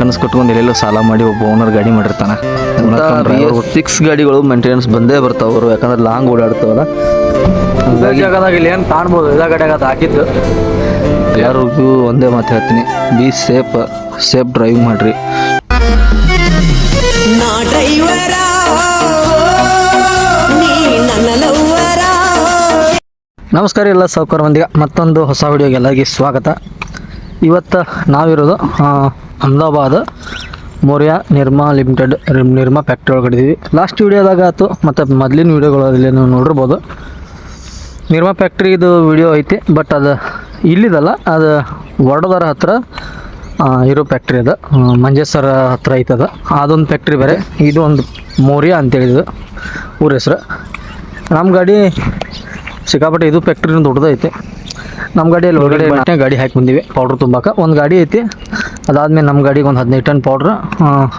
ಕನಸು ಕಟ್ಕೊಂಡು ಎಲ್ಲೆಲ್ಲೋ ಸಾಲ ಮಾಡಿ ಒಬ್ಬ ಓನರ್ ಗಾಡಿ ಮಾಡಿರ್ತಾನೆ. ಸಿಕ್ಸ್ ಗಾಡಿಗಳು ಮೇಂಟೆನೆನ್ಸ್ ಬಂದೇ ಬರ್ತಾವ ಅವರು ಯಾಕಂದ್ರೆ ಲಾಂಗ್ ಓಡಾಡ್ತಾವಲ್ಲ. ಇಲ್ಲಿ ಏನು ಕಾಣ್ಬೋದು? ಎಲ್ಲ ಅದು ಹಾಕಿದ್ದು. ಯಾರಿಗೂ ಒಂದೇ ಮಾತು ಹೇಳ್ತೀನಿ. ಬಿ ಸೇಫ್ ಸೇಫ್ ಡ್ರೈವ್ ಮಾಡಿರಿ. ನಮಸ್ಕಾರ ಎಲ್ಲ ಸೌಕರ್ಯ ಮಂದಿಗೆ ಮತ್ತೊಂದು ಹೊಸ ವಿಡಿಯೋಗೆ ಎಲ್ಲರಿಗೆ ಸ್ವಾಗತ. ಇವತ್ತು ನಾವಿರೋದು ಅಹಮದಾಬಾದ್ ಮೌರ್ಯ ನಿರ್ಮಾ ಲಿಮಿಟೆಡ್ ನಿರ್ಮಾ ಫ್ಯಾಕ್ಟ್ರಿ ಒಳಗಡೆ ಇದ್ದೀವಿ ಲಾಸ್ಟ್ ವೀಡಿಯೋದಾಗ ಆಯ್ತು ಮತ್ತು ಮೊದಲಿನ ವೀಡಿಯೋಗಳಲ್ಲಿ ನೀವು ನೋಡಿರ್ಬೋದು. ನಿರ್ಮಾ ಫ್ಯಾಕ್ಟ್ರಿದು ವಿಡಿಯೋ ಐತಿ ಬಟ್ ಅದು ಇಲ್ಲಿದಲ್ಲ ಅದು ವಡೋದರ ಹತ್ರ ಇರೋ ಫ್ಯಾಕ್ಟ್ರಿ ಅದು ಮಂಜೇಶ್ವರ ಹತ್ರ ಐತದ ಅದೊಂದು ಫ್ಯಾಕ್ಟ್ರಿ ಬೇರೆ ಇದು ಒಂದು ಮೌರ್ಯ ಅಂತೇಳಿದ್ದು ಊರ ಹೆಸ್ರು. ನಮ್ಮ ಗಾಡಿ ಸಿಕ್ಕಾಪಟ್ಟೆ ಇದು ಫ್ಯಾಕ್ಟ್ರಿನ ದೊಡ್ಡದೈತಿ. ನಮ್ಮ ಗಾಡಿಯಲ್ಲಿ ಒಳಗಡೆ ಗಾಡಿ ಹಾಕಿ ಬಂದೀವಿ ಪೌಡ್ರ್ ತುಂಬಾಕ. ಒಂದು ಗಾಡಿ ಐತಿ ಅದಾದ್ಮೇಲೆ ನಮ್ಮ ಗಾಡಿಗೆ ಒಂದು ಹದಿನೈದು ಟನ್ ಪೌಡ್ರ್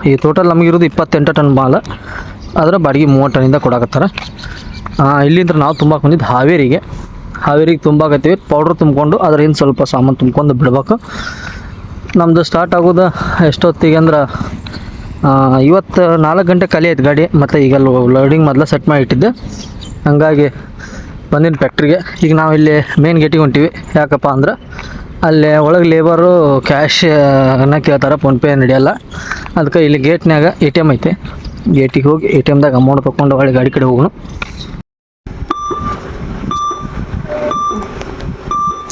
ಈ ಟೋಟಲ್ ನಮಗಿರೋದು ಇಪ್ಪತ್ತೆಂಟು ಟನ್ ಮಾಲ. ಅದರ ಬಾಡಿಗೆ ಮೂವತ್ತು ಟನ್ನಿಂದ ಕೊಡಾಕತ್ತಾರ. ಇಲ್ಲಿಂದ ನಾವು ತುಂಬಾಕ್ ಬಂದಿದ್ದು ಹಾವೇರಿಗೆ. ಹಾವೇರಿಗೆ ತುಂಬಾಕತ್ತೀವಿ ಪೌಡ್ರ್ ತುಂಬಿಕೊಂಡು ಅದರಿಂದ ಸ್ವಲ್ಪ ಸಾಮಾನು ತುಂಬ್ಕೊಂಡು ಬಿಡ್ಬೇಕು. ನಮ್ಮದು ಸ್ಟಾರ್ಟ್ ಆಗೋದು ಎಷ್ಟೊತ್ತಿಗೆ ಅಂದ್ರೆ ಇವತ್ತು ನಾಲ್ಕು ಗಂಟೆ ಖಾಲಿ ಆಯ್ತು ಗಾಡಿ, ಮತ್ತು ಈಗ ಲೋಡಿಂಗ್ ಮೊದಲ ಸೆಟ್ ಮಾಡಿ ಇಟ್ಟಿದ್ದೆ. ಹಂಗಾಗಿ ಬಂದಿನ ಫ್ಯಾಕ್ಟ್ರಿಗೆ ಈಗ ನಾವು ಇಲ್ಲಿ ಮೇನ್ ಗೇಟಿಗೆ ಹೊಂಟೀವಿ. ಯಾಕಪ್ಪ ಅಂದ್ರೆ ಅಲ್ಲಿ ಒಳಗೆ ಲೇಬರು ಕ್ಯಾಶ್ ಅನ್ನ ಕೇಳ್ತಾರೆ ಫೋನ್ಪೇ ನಡೆಯಲ್ಲ. ಅದಕ್ಕೆ ಇಲ್ಲಿ ಗೇಟ್ನಾಗ ಎ ಟಿ ಎಂ ಐತೆ. ಗೇಟಿಗೆ ಹೋಗಿ ಎ ಟಿ ಎಮ್ದಾಗ ಅಮೌಂಟ್ ತೊಗೊಂಡು ಒಳಗೆ ಗಾಡಿ ಕಡೆ ಹೋಗೋಣ.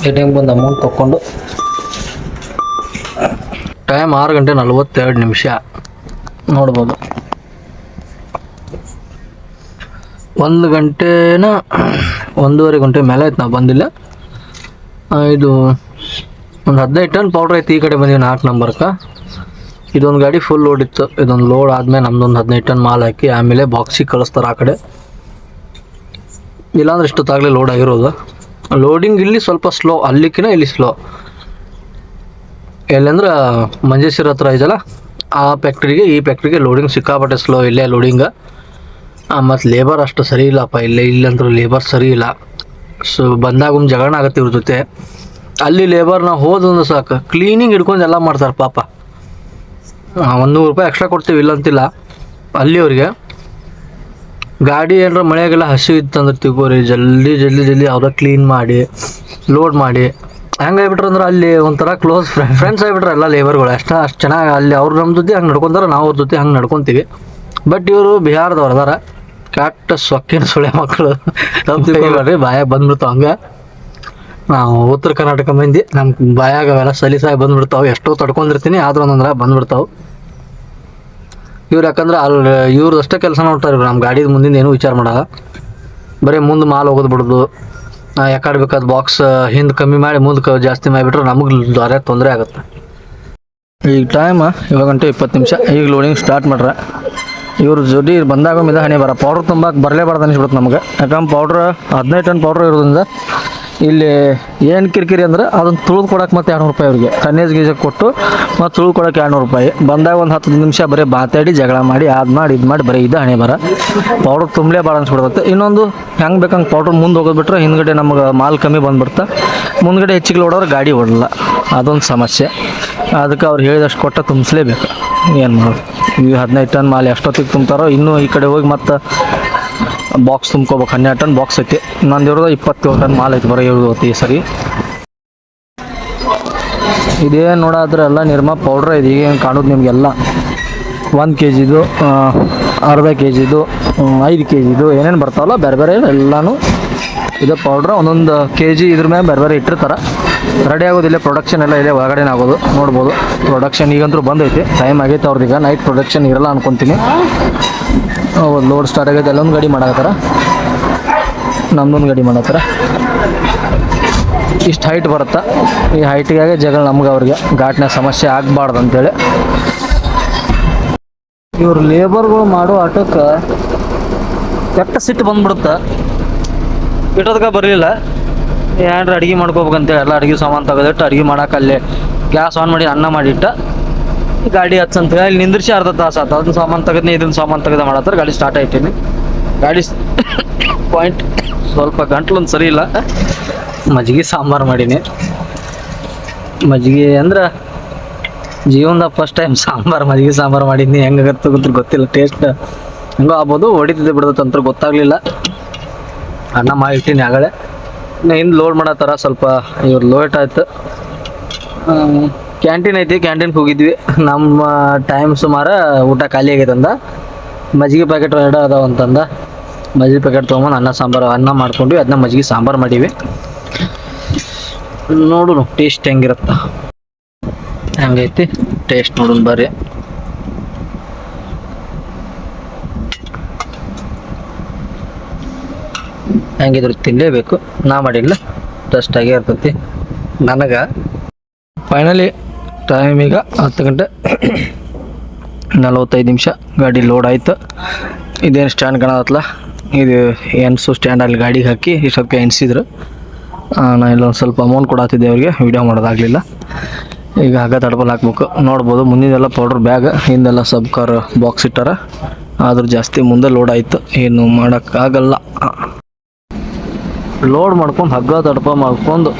ಎ ಟಿ ಎಂ ಬಂದು ಅಮೌಂಟ್ ತೊಗೊಂಡು ಟೈಮ್ ಆರು ಗಂಟೆ ನಲ್ವತ್ತೆರಡು ನಿಮಿಷ. ನೋಡ್ಬೋದು. ಒಂದು ಗಂಟೆನ ಒಂದೂವರೆ ಗಂಟೆ ಮೇಲೆ ಆಯ್ತು, ನಾವು ಬಂದಿಲ್ಲ. ಇದು ಒಂದು ಹದಿನೈದು ಟನ್ ಪೌಡ್ರ್ ಐತಿ ಈ ಕಡೆ ಬಂದೀವಿ ನಾಲ್ಕು ನಂಬರ್ಕ. ಇದೊಂದು ಗಾಡಿ ಫುಲ್ ಲೋಡ್ ಇತ್ತು. ಇದೊಂದು ಲೋಡ್ ಆದಮೇಲೆ ನಮ್ದೊಂದು ಹದಿನೈದು ಟನ್ ಮಾಲ್ ಹಾಕಿ ಆಮೇಲೆ ಬಾಕ್ಸಿಗೆ ಕಳಿಸ್ತಾರೆ ಆ ಕಡೆ. ಇಲ್ಲಾಂದ್ರೆ ಇಷ್ಟೊತ್ತಾಗಲೇ ಲೋಡ್ ಆಗಿರೋದು. ಲೋಡಿಂಗ್ ಇಲ್ಲಿ ಸ್ವಲ್ಪ ಸ್ಲೋ ಅಲ್ಲಿಕ್ಕಿನ ಇಲ್ಲಿ ಸ್ಲೋ ಎಲ್ಲಂದ್ರೆ ಮಂಜೇಶ್ವರ ಹತ್ರ ಇದೆಯಲ್ಲ, ಆ ಫ್ಯಾಕ್ಟ್ರಿಗೆ ಈ ಫ್ಯಾಕ್ಟ್ರಿಗೆ ಲೋಡಿಂಗ್ ಸಿಕ್ಕಾಪಟ್ಟೆ ಸ್ಲೋ ಇಲ್ಲೇ ಲೋಡಿಂಗ್ ಮತ್ತು ಲೇಬರ್ ಅಷ್ಟು ಸರಿ ಇಲ್ಲಪ್ಪ, ಇಲ್ಲೇ, ಇಲ್ಲಂದ್ರೂ ಲೇಬರ್ ಸರಿ ಇಲ್ಲ. ಸೊ ಬಂದಾಗ ಒಂದು ಜಗಳನ ಆಗತ್ತೆ ಇವ್ರ ಜೊತೆ. ಅಲ್ಲಿ ಲೇಬರ್ ನಾವು ಸಾಕು. ಕ್ಲೀನಿಂಗ್ ಹಿಡ್ಕೊಂಡು ಎಲ್ಲ ಮಾಡ್ತಾರೆ ಪಾಪ. ಒಂದು ನೂರು ರೂಪಾಯಿ ಎಕ್ಸ್ಟ್ರಾ ಕೊಡ್ತೀವಿ ಇಲ್ಲ ಅಂತಿಲ್ಲ ಅಲ್ಲಿಯವ್ರಿಗೆ ಗಾಡಿ ಏನಾರ ಮಳೆಗೆಲ್ಲ ಹಸಿ ಇತ್ತಂದ್ರೆ ತಿಗೋರಿ ಜಲ್ದಿ ಜಲ್ದಿ ಜಲ್ದಿ ಅವ್ರ ಕ್ಲೀನ್ ಮಾಡಿ ಲೋಡ್ ಮಾಡಿ. ಹೆಂಗೆ ಅಂದ್ರೆ ಅಲ್ಲಿ ಒಂಥರ ಕ್ಲೋಸ್ ಫ್ರೆಂಡ್ಸ್ ಆಗಿಬಿಟ್ರೆ ಎಲ್ಲ ಲೇಬರ್ಗಳು ಅಷ್ಟ, ಅಷ್ಟು ಚೆನ್ನಾಗಿ ಅಲ್ಲಿ ಅವ್ರು ನಮ್ಮ ಜೊತೆ ಹಂಗೆ ನಡ್ಕೊಂತಾರೆ, ನಾವು ಅವ್ರ ಜೊತೆ ಹಂಗೆ ನಡ್ಕೊತೀವಿ. ಬಟ್ ಇವರು ಬಿಹಾರದವ್ರು ಅದಾರ. ಸೊಕ್ಕಿನ ಸುಳೆ ಮಕ್ಕಳು ನಮ್ಮ ಬಾಯಾಗ ಬಂದ್ಬಿಡ್ತಾವ ಹಂಗೆ. ಉತ್ತರ ಕರ್ನಾಟಕ ಮಂದಿ ನಮ್ಮ ಬಾಯಾಗ ಅವೆಲ್ಲ ಸಲೀಸಾಗಿ ಬಂದ್ಬಿಡ್ತಾವೆ. ಎಷ್ಟೋ ತಡ್ಕೊಂಡಿರ್ತೀನಿ, ಆದ್ರೂ ಒಂದೊಂದ್ರ ಬಂದ್ಬಿಡ್ತಾವೆ. ಇವ್ರು ಯಾಕಂದ್ರೆ ಅಲ್ಲಿ ಇವ್ರದ್ದು ಅಷ್ಟೇ ಕೆಲಸ ನೋಡ್ತಾರೆ ಇವ್ರು. ನಮ್ಮ ಗಾಡಿದ ಮುಂದಿನ ಏನೂ ವಿಚಾರ ಮಾಡಲ್ಲ. ಬರೀ ಮುಂದೆ ಮಾಲ್ ಹೋಗೋದು ಬಿಡೋದು. ಯಾಕಡೆ ಬೇಕಾದ ಬಾಕ್ಸ್ ಹಿಂದೆ ಕಮ್ಮಿ ಮಾಡಿ ಮುಂದೆ ಜಾಸ್ತಿ ಮಾಡಿಬಿಟ್ರೆ ನಮಗೆ ದಾರೆ ತೊಂದರೆ ಆಗುತ್ತೆ. ಈಗ ಟೈಮ್ ಇವಾಗ ಗಂಟೆ ಇಪ್ಪತ್ತು ನಿಮಿಷ. ಈಗ ಲೋಡಿಂಗ್ ಸ್ಟಾರ್ಟ್ ಮಾಡ್ರೆ. ಇವ್ರ ಜೊತೆ ಬಂದಾಗ ಮಿದ ಬರ. ಪೌಡ್ರ್ ತುಂಬಕ್ಕೆ ಬರಲೇಬಾರ್ದು ಅನಿಸ್ಬಿಡುತ್ತೆ ನಮಗೆ. ಯಾಕಂದ್ರೆ ಪೌಡ್ರ್ ಹದಿನೈದು ಟನ್ ಪೌಡ್ರ್ ಇರೋದ್ರಿಂದ ಇಲ್ಲಿ ಏನು ಕಿರಿಕಿರಿ ಅಂದ್ರೆ ಅದನ್ನು ತುಳಿದು ಕೊಡಕ್ಕೆ ಮತ್ತೆ ಎರಡುನೂರು ರೂಪಾಯಿ ಅವ್ರಿಗೆ. ಕನ್ನೇಜ್ ಗೀಜ ಕೊಟ್ಟು ಮತ್ತು ತುಳಿದು ಕೊಡಕ್ಕೆ ಎರಡುನೂರು ರೂಪಾಯಿ. ಬಂದಾಗ ಒಂದು ಹತ್ತು ನಿಮಿಷ ಬರೀ ಮಾತಾಡಿ ಜಗಳ ಮಾಡಿ ಅದು ಮಾಡಿ, ಇದು ಮಾಡಿ ಬರೀ ಇದ್ದ ಹಣೆ ಬರ. ಪೌಡ್ರ್ ತುಂಬಲೇ ಭಾಳ ಅನ್ಸ್ಬಿಡ್ತೈತೆ. ಇನ್ನೊಂದು ಹೆಂಗೆ ಬೇಕಂಗೆ ಪೌಡ್ರ್ ಮುಂದೆ ಹೋಗೋದು ಬಿಟ್ರೆ ಹಿಂದ್ಗಡೆ ನಮಗೆ ಮಾಲ್ ಕಮ್ಮಿ ಬಂದ್ಬಿಡ್ತಾ. ಮುಂದ್ಗಡೆ ಹೆಚ್ಚಿಗೆ ಓಡೋದ್ರೆ ಗಾಡಿ ಓಡಲ್ಲ. ಅದೊಂದು ಸಮಸ್ಯೆ. ಅದಕ್ಕೆ ಅವ್ರು ಹೇಳಿದಷ್ಟು ಕೊಟ್ಟ ತುಂಬಿಸ್ಲೇಬೇಕು. ಏನು ಮಾಡೋದು? ಈ ಹದಿನೈದು ಟನ್ ಮಾಲ್ ಎಷ್ಟೊತ್ತಿಗೆ ತುಂಬ್ತಾರೋ, ಇನ್ನೂ ಈ ಕಡೆ ಹೋಗಿ ಮತ್ತೆ ಬಾಕ್ಸ್ ತುಂಬ್ಕೋಬೇಕು, ಹನ್ನೆರಡು ಟನ್ ಬಾಕ್ಸ್ ಐತಿ. ನಂದು ಇರೋದು ಇಪ್ಪತ್ತೇಳು ಟನ್ ಮಾಲ್ ಐತಿ ಬರೋ ಇರೋದು ಈ ಸರಿ. ಇದೇನು ನೋಡಾದ್ರೆ ಎಲ್ಲ ನಿರ್ಮಾ ಪೌಡ್ರ್ ಇದೆ ಈಗೇನು ಕಾಣೋದು ನಿಮಗೆಲ್ಲ. ಒಂದು ಕೆ ಜಿದು ಅರ್ಧ ಕೆ ಜಿದು ಐದು ಕೆ ಜಿದು ಏನೇನು ಬರ್ತಾವಲ್ಲ, ಬೇರೆ ಬೇರೆ ಎಲ್ಲನೂ ಇದು ಪೌಡ್ರ್ ಒಂದೊಂದು ಕೆ ಜಿ ಇದ್ರ ಮೇಲೆ ಬೇರೆ ಬೇರೆ ಇಟ್ಟಿರ್ತಾರೆ. ರೆಡಿ ಆಗೋದು ಇಲ್ಲೇ ಪ್ರೊಡಕ್ಷನ್ ಎಲ್ಲ ಇದೆ ಒಳಗಡೆನೇ ಆಗೋದು, ನೋಡ್ಬೋದು. ಪ್ರೊಡಕ್ಷನ್ ಈಗಂತೂ ಬಂದೈತಿ ಟೈಮ್ ಆಗೈತೆ ಅವ್ರದ್ದೀಗ ನೈಟ್ ಪ್ರೊಡಕ್ಷನ್ ಇರಲ್ಲ ಲೋಡ್ ಸ್ಟಾರ್ಟ್ ಆಗೈತೆ. ಎಲ್ಲೊಂದು ಗಾಡಿ ಮಾಡಾಕತ್ತಾರ? ನಮ್ದೊಂದು ಗಾಡಿ ಮಾಡತ್ತಾರ ಇಷ್ಟು ಹೈಟ್ ಬರುತ್ತಾ. ಈ ಹೈಟಿಗಾಗೆ ಜಗಳ ನಮ್ಗೆ ಅವ್ರಿಗೆ. ಘಾಟ್ನ ಸಮಸ್ಯೆ ಆಗಬಾರ್ದು ಅಂತೇಳಿ ಇವ್ರು ಲೇಬರ್ಗಳು ಮಾಡೋ ಆಟಕ್ಕೆ ಕೆಟ್ಟ ಸಿಟ್ಟು ಬಂದ್ಬಿಡುತ್ತೆ. ಇಟ್ಟೋದಕ್ಕೆ ಬರಲಿಲ್ಲ. ಏನಾರ ಅಡುಗೆ ಮಾಡ್ಕೋಬೇಕಂತೇಳಿ ಎಲ್ಲ ಅಡುಗೆ ಸಾಮಾನು ತೆಗೆದಿಟ್ಟು ಅಡುಗೆ ಮಾಡಕ್ಕೆ ಅಲ್ಲೇ ಗ್ಯಾಸ್ ಆನ್ ಮಾಡಿ ಅನ್ನ ಮಾಡಿಟ್ಟ. ಗಾಡಿ ಹಚ್ಚಂತ ಇಲ್ಲಿ ನಿಂದ್ರಿಸಿ ಅರ್ಧ ತಾಸು ಆತ. ಅದನ್ನ ಸಾಮಾನು ತೆಗೆದ್ನಿ, ಇದನ್ನ ಸಾಮಾನು ತೆಗೆದ ಮಾಡತ್ತಾರ, ಗಾಡಿ ಸ್ಟಾರ್ಟ್ ಆಯ್ತೀನಿ ಗಾಡಿ ಪಾಯಿಂಟ್ ಸ್ವಲ್ಪ ಗಂಟ್ಲೊಂದು ಸರಿ ಇಲ್ಲ. ಮಜ್ಜಿಗೆ ಸಾಂಬಾರು ಮಾಡೀನಿ. ಮಜ್ಜಿಗೆ ಅಂದ್ರೆ ಜೀವನದ ಫಸ್ಟ್ ಟೈಮ್ ಸಾಂಬಾರು, ಮಜ್ಜಿಗೆ ಸಾಂಬಾರು ಮಾಡಿದ್ನಿ ಹೆಂಗಾಗತ್ತೆ ಗೊತ್ತಿಲ್ಲ ಗೊತ್ತಿಲ್ಲ. ಟೇಸ್ಟ್ ಹೆಂಗೋ ಆಗ್ಬೋದು ಹೊಡಿತಿದ್ದೆ ಬಿಡ್ದತ್ತೆ ಅಂತ ಗೊತ್ತಾಗ್ಲಿಲ್ಲ. ಅನ್ನ ಮಾಡಿಟ್ಟಿನಿ ಆಗಲೇ. ಇನ್ನು ಲೋಡ್ ಮಾಡತ್ತಾರ, ಸ್ವಲ್ಪ ಇವ್ರು ಲೋಟ್ ಆಯ್ತು. ಕ್ಯಾಂಟೀನ್ ಐತಿ ಕ್ಯಾಂಟೀನ್ಗೆ ಹೋಗಿದ್ವಿ. ನಮ್ಮ ಟೈಮ್ ಸುಮಾರು ಊಟ ಖಾಲಿ ಆಗೈತೆ ಅಂದ. ಮಜ್ಜಿಗೆ ಪ್ಯಾಕೆಟ್ ಎರಡು ಅದಾವ ಅಂತಂದ. ಮಜ್ಜಿಗೆ ಪ್ಯಾಕೆಟ್ ತೊಗೊಂಬಂದು ಅನ್ನ, ಸಾಂಬಾರು ಅನ್ನ ಮಾಡ್ಕೊಂಡ್ವಿ. ಅದನ್ನ ಮಜ್ಜಿಗೆ, ಸಾಂಬಾರು ಮಾಡೀವಿ. ನೋಡೋಣ ಟೇಸ್ಟ್ ಹೆಂಗಿರುತ್ತ. ಹಂಗೈತಿ? ಟೇಸ್ಟ್ ನೋಡೋಣ ಬರ್ರಿ. ಹೆಂಗಿದ್ರು ತಿನ್ನಲೇಬೇಕು ನಾ ಮಾಡಿಲ್ಲ. ಟೆಸ್ಟ್ ಆಗೇ ಇರ್ತೈತಿ. ನನಗೆ ಫೈನಲಿ ಟೈಮ್ ಈಗ ಹತ್ತು ಗಂಟೆ ನಲವತ್ತೈದು ನಿಮಿಷ ಗಾಡಿ ಲೋಡ್ ಆಯಿತು. ಇದೇನು ಸ್ಟ್ಯಾಂಡ್ ಕಾಣತ್ತಲ್ಲ ಇದು ಎನ್ಸು ಸ್ಟ್ಯಾಂಡಲ್ಲಿ ಗಾಡಿಗೆ ಹಾಕಿ ಇಷ್ಟೊತ್ತಿಗೆ ಎಣಿಸಿದ್ರು. ನಾನು ಇಲ್ಲೊಂದು ಸ್ವಲ್ಪ ಅಮೌಂಟ್ ಕೊಡತ್ತಿದ್ದೆ ಅವ್ರಿಗೆ ವೀಡಿಯೋ ಮಾಡೋದಾಗಲಿಲ್ಲ. ಈಗ ಹಗ್ಗ ತಡಬಲ್ ಹಾಕ್ಬೇಕು. ನೋಡ್ಬೋದು ಮುಂದಿನೆಲ್ಲ ಪೌಡ್ರ್ ಬ್ಯಾಗ್ ಹಿಂದೆಲ್ಲ ಸಬ್ ಕಾರ್ ಬಾಕ್ಸ್ ಇಟ್ಟಾರ. ಆದರೂ ಜಾಸ್ತಿ ಮುಂದೆ ಲೋಡ್ ಆಯಿತು. ಏನು ಮಾಡೋಕ್ಕಾಗಲ್ಲ. ಲೋಡ್ ಮಾಡ್ಕೊಂಡು ಹಗ್ಗ ತಡಪ ಮಾಡ್ಕೊಂಡು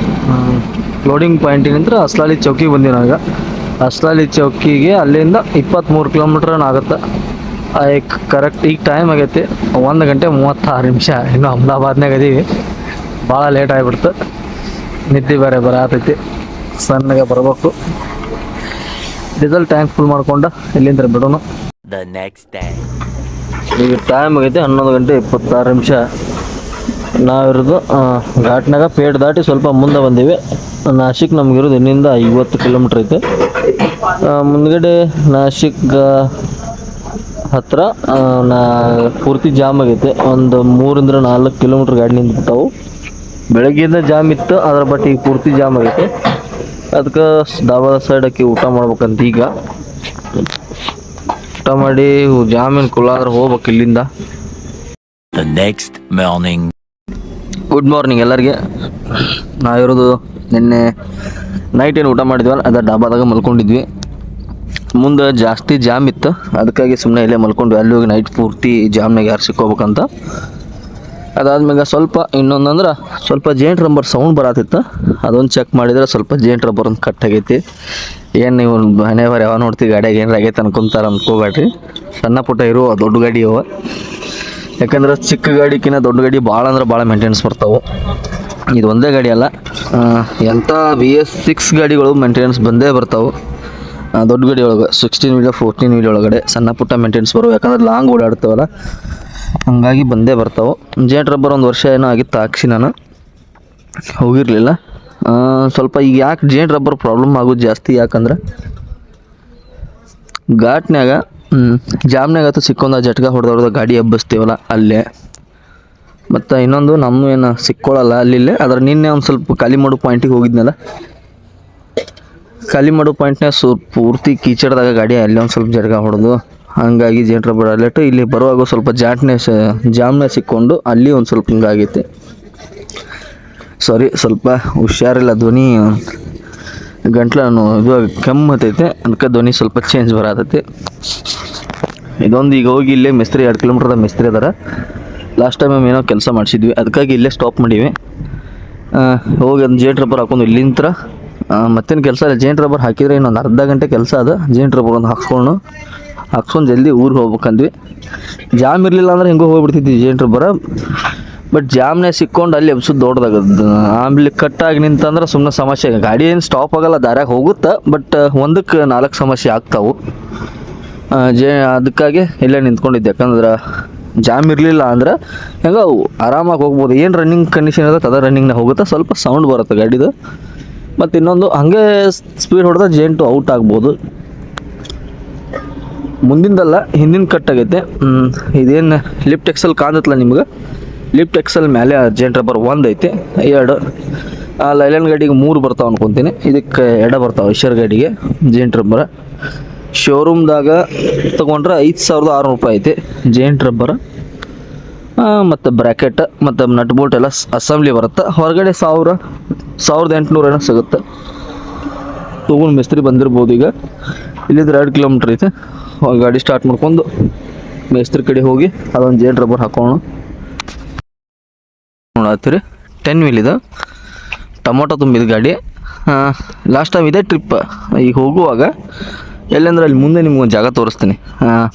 ಲೋಡಿಂಗ್ ಪಾಯಿಂಟಿನಿಂದ ಅಸ್ಲಾಲಿ ಚೌಕಿಗೆ ಬಂದೀವಿ ನಾವೀಗ. ಅಸ್ಲಾಲಿ ಚೌಕಿಗೆ ಅಲ್ಲಿಂದ ಇಪ್ಪತ್ತ್ಮೂರು ಕಿಲೋಮೀಟ್ರ್ ಆಗುತ್ತೆ. ಕರೆಕ್ಟ್ ಈಗ ಟೈಮ್ ಆಗೈತಿ ಒಂದು ಗಂಟೆ ಮೂವತ್ತಾರು ನಿಮಿಷ. ಇನ್ನು ಅಹಮದಾಬಾದ್ನಾಗ ಅದೀವಿ ಭಾಳ ಲೇಟ್ ಆಗಿಬಿಡ್ತು. ನಿದ್ದೆ ಬೇರೆ ಬರತೈತಿ. ಸಣ್ಣಗೆ ಬರಬೇಕು. ಡೀಸೆಲ್ ಟ್ಯಾಂಕ್ ಫುಲ್ ಮಾಡ್ಕೊಂಡು ಇಲ್ಲಿಂದ ಬಿಡೋಣ. ಈಗ ಟೈಮ್ ಆಗೈತಿ ಹನ್ನೊಂದು ಗಂಟೆ ಇಪ್ಪತ್ತಾರು ನಿಮಿಷ. ನಾವಿರೋದು ಘಾಟ್ನಾಗ ಪೇಟ್ ದಾಟಿ ಸ್ವಲ್ಪ ಮುಂದೆ ಬಂದೀವಿ. ನಾಶಿಕ್ ನಮಗಿರೋದು ಇನ್ನಿಂದ ಐವತ್ತು ಕಿಲೋಮೀಟ್ರ್ ಐತೆ. ಮುಂದ್ಗಡೆ ನಾಶಿಕ್ ಹತ್ರ ಆ, ನಾ ಪೂರ್ತಿ ಜಾಮ್ ಆಗೈತೆ. ಒಂದು ಮೂರಿಂದ ನಾಲ್ಕು ಕಿಲೋಮೀಟ್ರ್ ಗಾಡಿ ನಿಂತ್ಬಿಟ್ಟವು ಬೆಳಗ್ಗೆಯಿಂದ ಜಾಮ್ ಇತ್ತು ಅದ್ರ ಬಟ್ ಈಗ ಪೂರ್ತಿ ಜಾಮ್ ಆಗೈತೆ. ಅದಕ್ಕೆ ದಾಬಾದ ಸೈಡಕ್ಕೆ ಊಟ ಮಾಡ್ಬೇಕಂತ ಈಗ. ಊಟ ಮಾಡಿ ಜಾಮೀನು ಕುಲಾದ್ರೆ ಹೋಗ್ಬೇಕು ಇಲ್ಲಿಂದ. Next morning. ಗುಡ್ ಮಾರ್ನಿಂಗ್ ಎಲ್ಲರಿಗೆ. ನಾವಿರೋದು ನಿನ್ನೆ ನೈಟ್ ಏನು ಊಟ ಮಾಡಿದ್ವಲ್ಲ, ಅದ ಡಾಬಾದಾಗ ಮಲ್ಕೊಂಡಿದ್ವಿ. ಮುಂದೆ ಜಾಸ್ತಿ ಜಾಮ್ ಇತ್ತು, ಅದಕ್ಕಾಗಿ ಸುಮ್ಮನೆ ಇಲ್ಲೇ ಮಲ್ಕೊಂಡ್ವಿ. ಅಲ್ಲಿ ಹೋಗಿ ನೈಟ್ ಪೂರ್ತಿ ಜಾಮ್ನಾಗ ಯಾರು ಸಿಕ್ಕೋಬೇಕಂತ. ಅದಾದ್ಮೇಲೆ ಸ್ವಲ್ಪ ಇನ್ನೊಂದಂದ್ರೆ ಸ್ವಲ್ಪ ಜೇಂಟ್ ರಬ್ಬರ್ ಸೌಂಡ್ ಬರತ್ತಿತ್ತು ಅದೊಂದು ಚೆಕ್ ಮಾಡಿದ್ರೆ ಸ್ವಲ್ಪ ಜೇಂಟ್ ರಬ್ಬರ್ ಒಂದು ಕಟ್ ಆಗೈತಿ. ಏನು ನೀವು ಮನೆ ಯಾವಾಗ ಯಾವ ನೋಡ್ತೀವಿ ಗಾಡಿಯಾಗ ಏನಾರ ಆಗೈತೆ ಅನ್ಕೊಂತಾರೆ ಅನ್ಕೋಬೇಡ್ರಿ. ಸಣ್ಣ ಪುಟ್ಟ ಇರೋ ದೊಡ್ಡ ಗಾಡಿ ಅವ ಯಾಕಂದ್ರೆ ಚಿಕ್ಕ ಗಾಡಿಕಿನ್ನ ದೊಡ್ಡ ಗಾಡಿ ಭಾಳ ಅಂದ್ರೆ ಭಾಳ ಮೇಂಟೆನೆನ್ಸ್ ಬರ್ತಾವೆ. ಇದು ಒಂದೇ ಗಾಡಿ ಅಲ್ಲ. ಎಂಥ ಬಿ ಎಸ್ ಸಿಕ್ಸ್ ಗಾಡಿಗಳು ಮೇಂಟೆನೆನ್ಸ್ ಬಂದೇ ಬರ್ತಾವೆ. ದೊಡ್ಡ ಗಾಡಿ ಒಳಗೆ ಸಿಕ್ಸ್ಟೀನ್ ವೀಲ್ ಫೋರ್ಟೀನ್ ವೀಲ್ ಒಳಗಡೆ ಸಣ್ಣ ಪುಟ್ಟ ಮೇಂಟೆನೆನ್ಸ್ ಬರೋ ಯಾಕಂದ್ರೆ ಲಾಂಗ್ ಓಡಾಡ್ತಾವಲ್ಲ. ಹಂಗಾಗಿ ಬಂದೇ ಬರ್ತಾವೆ. ಜೇಟ್ ರಬ್ಬರ್ ಒಂದು ವರ್ಷ ಏನೋ ಆಗಿತ್ತು ಹಾಕ್ಸಿ ನಾನು. ಹೋಗಿರಲಿಲ್ಲ. ಸ್ವಲ್ಪ ಈಗ ಯಾಕೆ ಜೇಂಟ್ ರಬ್ಬರ್ ಪ್ರಾಬ್ಲಮ್ ಆಗೋದು ಜಾಸ್ತಿ, ಯಾಕಂದ್ರೆ ಘಾಟ್ನ್ಯಾಗ ಹ್ಮ್, ಜಾಮ್ನಾಗ ಆತು ಸಿಕ್ಕೊಂಡ ಜಟ್ಕ ಹೊಡೆದ ಹೊಡೆದ ಗಾಡಿ ಹಬ್ಬಿಸ್ತೀವಲ್ಲ ಅಲ್ಲೇ. ಮತ್ತು ಇನ್ನೊಂದು ನಮ್ಮ ಏನು ಸಿಕ್ಕೊಳ್ಳಲ್ಲ ಅಲ್ಲಿಲ್ಲೇ ಅದ್ರ ನಿನ್ನೆ ಒಂದು ಸ್ವಲ್ಪ ಖಾಲಿ ಪಾಯಿಂಟಿಗೆ ಹೋಗಿದ್ನಲ್ಲ. ಖಾಲಿ ಮಾಡೋ ಪಾಯಿಂಟ್ನಾಗ ಸು ಪೂರ್ತಿ ಕೀಚಡ್ದಾಗ ಗಾಡಿ ಅಲ್ಲಿ ಒಂದು ಸ್ವಲ್ಪ ಜಟ್ಕ ಹೊಡೆದು. ಹಂಗಾಗಿ ರಬ್ಬರ್ ಅಲ್ಲಿಟ್ಟು ಇಲ್ಲಿ ಬರುವಾಗ ಸ್ವಲ್ಪ ಜಾಟ್ನೆ ಜಾಮ್ನೆ ಸಿಕ್ಕೊಂಡು ಅಲ್ಲಿ ಒಂದು ಸ್ವಲ್ಪ ಹಿಂಗಾಗೈತೆ. ಸಾರಿ ಸ್ವಲ್ಪ ಹುಷಾರಿಲ್ಲ ಧ್ವನಿ. ಗಂಟ್ಲನು ಇದು ಕೆಮ್ಮತೈತೆ ಅದಕ್ಕೆ ಧ್ವನಿ ಸ್ವಲ್ಪ ಚೇಂಜ್ ಬರತೈತಿ. ಇದೊಂದು ಈಗ ಹೋಗಿ ಇಲ್ಲೇ ಮಿಸ್ತ್ರಿ, ಎರಡು ಕಿಲೋಮೀಟ್ರದ ಮಿಸ್ತ್ರಿ ಅದಾರ. ಲಾಸ್ಟ್ ಟೈಮ್ ಏನೋ ಕೆಲಸ ಮಾಡಿಸಿದ್ವಿ. ಅದಕ್ಕಾಗಿ ಇಲ್ಲೇ ಸ್ಟಾಪ್ ಮಾಡೀವಿ. ಹೋಗಿ ಒಂದು ಜೇಂಟ್ ರಬ್ಬರ್ ಹಾಕೊಂಡು ಇಲ್ಲಿಂತ್ರ ಮತ್ತೇನು ಕೆಲಸ ಇಲ್ಲ. ಜೇಂಟ್ ರಬ್ಬರ್ ಹಾಕಿದರೆ ಇನ್ನೊಂದು ಅರ್ಧ ಗಂಟೆ ಕೆಲಸ ಅದು. ಜೇಂಟ್ ರಬ್ಬರ್ ಒಂದು ಹಾಕ್ಸ್ಕೊಂಡು ಹಾಕ್ಸ್ಕೊಂಡು ಜಲ್ದಿ ಊರಿಗೆ ಹೋಗ್ಬೇಕಂದ್ವಿ. ಜಾಮ್ ಇರಲಿಲ್ಲ ಅಂದ್ರೆ ಹೆಂಗೋ ಹೋಗ್ಬಿಡ್ತಿದ್ವಿ ಜೇಂಟ್ ರಬ್ಬರ ಬಟ್ ಜಾಮ್ನೇ ಸಿಕ್ಕೊಂಡು ಅಲ್ಲಿ ಎಬ್ಸೋದು ದೊಡ್ಡದಾಗದು ಆಮೇಲೆ ಕಟ್ಟಾಗಿ ನಿಂತಂದ್ರೆ ಸುಮ್ಮನೆ ಸಮಸ್ಯೆ ಗಾಡಿ ಏನು ಸ್ಟಾಪ್ ಆಗಲ್ಲ ದಾರ್ಯಾಗ ಹೋಗುತ್ತೆ ಬಟ್ ಒಂದಕ್ಕೆ ನಾಲ್ಕು ಸಮಸ್ಯೆ ಆಗ್ತಾವು ಜೇ ಅದಕ್ಕಾಗಿ ಇಲ್ಲೇ ನಿಂತ್ಕೊಂಡಿದ್ದೆ ಯಾಕಂದ್ರೆ ಜಾಮ್ ಇರಲಿಲ್ಲ ಅಂದ್ರೆ ಹೆಂಗ ಆರಾಮಾಗಿ ಹೋಗ್ಬೋದು ಏನು ರನ್ನಿಂಗ್ ಕಂಡೀಷನ್ ಇರುತ್ತೆ ಅದ ರನ್ನಿಂಗ್ನಾಗ ಹೋಗುತ್ತೆ ಸ್ವಲ್ಪ ಸೌಂಡ್ ಬರುತ್ತೆ ಗಾಡಿದು ಮತ್ತು ಇನ್ನೊಂದು ಹಾಗೆ ಸ್ಪೀಡ್ ಹೊಡೆದ ಜೇಂಟು ಔಟ್ ಆಗ್ಬೋದು ಮುಂದಿಂದಲ್ಲ ಹಿಂದಿನ ಕಟ್ ಆಗೈತೆ ಇದೇನು ಲಿಫ್ಟ್ ಎಕ್ಸಲ್ ಕಾಣತ್ತಲ್ಲ ನಿಮ್ಗೆ ಲಿಫ್ಟ್ ಎಕ್ಸಲ್ ಮೇಲೆ ಅರ್ಜೆಂಟ್ ರಬ್ಬರ್ ಒಂದು ಐತೆ, ಎರಡು. ಆ ಲೈಲನ್ ಗಾಡಿಗೆ ಮೂರು ಬರ್ತಾವೆ ಅನ್ಕೊತೀನಿ. ಇದಕ್ಕೆ ಎಡ ಬರ್ತಾವೆ ಐಶರ್ ಗಾಡಿಗೆ ಜೇಂಟ್ ರಬ್ಬರ ಶೋರೂಮ್ದಾಗ ತೊಗೊಂಡ್ರೆ ಐದು ಸಾವಿರದ ಆರುನೂರು ರೂಪಾಯಿ ಐತಿ ಜೇಂಟ್ ರಬ್ಬರ ಮತ್ತು ಬ್ರ್ಯಾಕೆಟ್ ಮತ್ತು ನಟ್ ಬೋಲ್ಟ್ ಎಲ್ಲ ಅಸೆಂಬ್ಲಿ ಬರುತ್ತೆ. ಹೊರಗಡೆ ಸಾವಿರ, ಸಾವಿರದ ಎಂಟುನೂರು ಏನೋ ಸಿಗುತ್ತೆ. ತೊಗೊಂಡು ಮೇಸ್ತ್ರಿ ಬಂದಿರ್ಬೋದು ಈಗ. ಇಲ್ಲಿಂದ ಎರಡು ಕಿಲೋಮೀಟ್ರ್ ಐತೆ. ಗಾಡಿ ಸ್ಟಾರ್ಟ್ ಮಾಡ್ಕೊಂಡು ಮೇಸ್ತ್ರಿ ಕಡೆ ಹೋಗಿ ಅದೊಂದು ಜೇನ್ ರಬ್ಬರ್ ಹಾಕೋಣ. ನೋಡತ್ತೀರಿ. ಟೆನ್ ವೀಲ್ ಇದು. ಟೊಮೊಟೊ ತುಂಬಿದ ಗಾಡಿ. ಲಾಸ್ಟ್ ಟೈಮ್ ಇದೆ ಟ್ರಿಪ್ ಈಗ ಹೋಗುವಾಗ ಎಲ್ಲಂದ್ರೆ ಅಲ್ಲಿ ಮುಂದೆ ನಿಮ್ಗೆ ಒಂದು ಜಾಗ ತೋರಿಸ್ತೀನಿ.